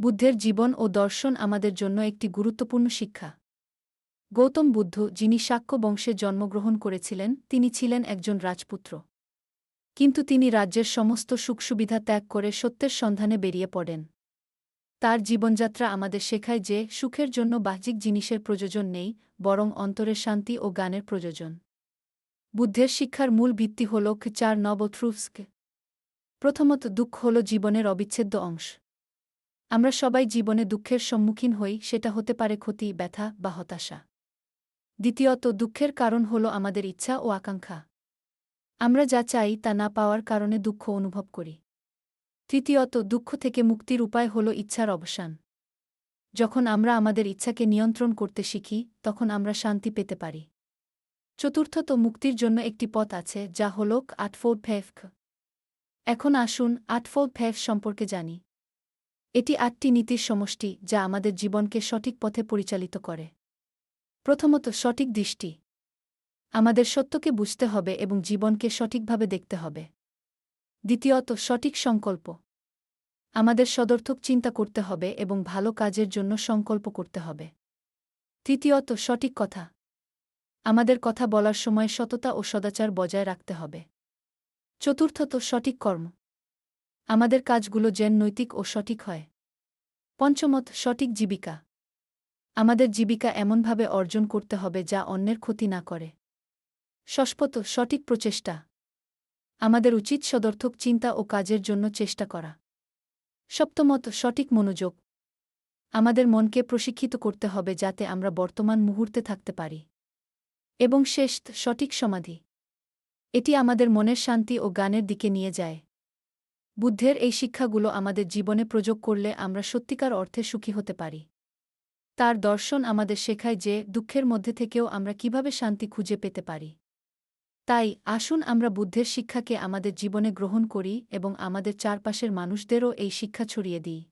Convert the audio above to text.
বুদ্ধের জীবন ও দর্শন আমাদের জন্য একটি গুরুত্বপূর্ণ শিক্ষা। গৌতম বুদ্ধ, যিনি শাক্য বংশে জন্মগ্রহণ করেছিলেন, তিনি ছিলেন একজন রাজপুত্র। কিন্তু তিনি রাজ্যের সমস্ত সুখসুবিধা ত্যাগ করে সত্যের সন্ধানে বেরিয়ে পড়েন। তার জীবনযাত্রা আমাদের শেখায় যে, সুখের জন্য বাহ্যিক জিনিসের প্রয়োজন নেই, বরং অন্তরের শান্তি ও গানের প্রয়োজন। বুদ্ধের শিক্ষার মূল ভিত্তি হল চার নব প্রথমত দুঃখ হল জীবনের অবিচ্ছেদ্য অংশ। আমরা সবাই জীবনে দুঃখের সম্মুখীন হই, সেটা হতে পারে ক্ষতি, ব্যথা বা হতাশা। দ্বিতীয়ত, দুঃখের কারণ হল আমাদের ইচ্ছা ও আকাঙ্ক্ষা। আমরা যা চাই তা না পাওয়ার কারণে দুঃখ অনুভব করি। তৃতীয়ত, দুঃখ থেকে মুক্তির উপায় হল ইচ্ছার অবসান। যখন আমরা আমাদের ইচ্ছাকে নিয়ন্ত্রণ করতে শিখি, তখন আমরা শান্তি পেতে পারি। চতুর্থত, মুক্তির জন্য একটি পথ আছে, যা হল আটফোর্ড ফেফক এখন আসুন আটফোর্ড ফেফ সম্পর্কে জানি। এটি আটটি নীতির সমষ্টি যা আমাদের জীবনকে সঠিক পথে পরিচালিত করে। প্রথমত, সঠিক দৃষ্টি। আমাদের সত্যকে বুঝতে হবে এবং জীবনকে সঠিকভাবে দেখতে হবে। দ্বিতীয়ত, সঠিক সংকল্প। আমাদের সদর্থক চিন্তা করতে হবে এবং ভালো কাজের জন্য সংকল্প করতে হবে। তৃতীয়ত, সঠিক কথা। আমাদের কথা বলার সময় সততা ও সদাচার বজায় রাখতে হবে। চতুর্থত, সঠিক কর্ম। আমাদের কাজগুলো যেন নৈতিক ও সঠিক হয়। পঞ্চমত, সঠিক জীবিকা। আমাদের জীবিকা এমনভাবে অর্জন করতে হবে যা অন্যের ক্ষতি না করে। ষষ্পত, সঠিক প্রচেষ্টা। আমাদের উচিত সদর্থক চিন্তা ও কাজের জন্য চেষ্টা করা। সপ্তমত, সঠিক মনোযোগ। আমাদের মনকে প্রশিক্ষিত করতে হবে যাতে আমরা বর্তমান মুহূর্তে থাকতে পারি। এবং শেষ সঠিক সমাধি। এটি আমাদের মনের শান্তি ও গানের দিকে নিয়ে যায়। বুদ্ধের এই শিক্ষাগুলো আমাদের জীবনে প্রযোগ করলে আমরা সত্যিকার অর্থে সুখী হতে পারি। তার দর্শন আমাদের শেখায় যে দুঃখের মধ্যে থেকেও আমরা কীভাবে শান্তি খুঁজে পেতে পারি। তাই আসুন আমরা বুদ্ধের শিক্ষাকে আমাদের জীবনে গ্রহণ করি এবং আমাদের চারপাশের মানুষদেরও এই শিক্ষা ছড়িয়ে দিই।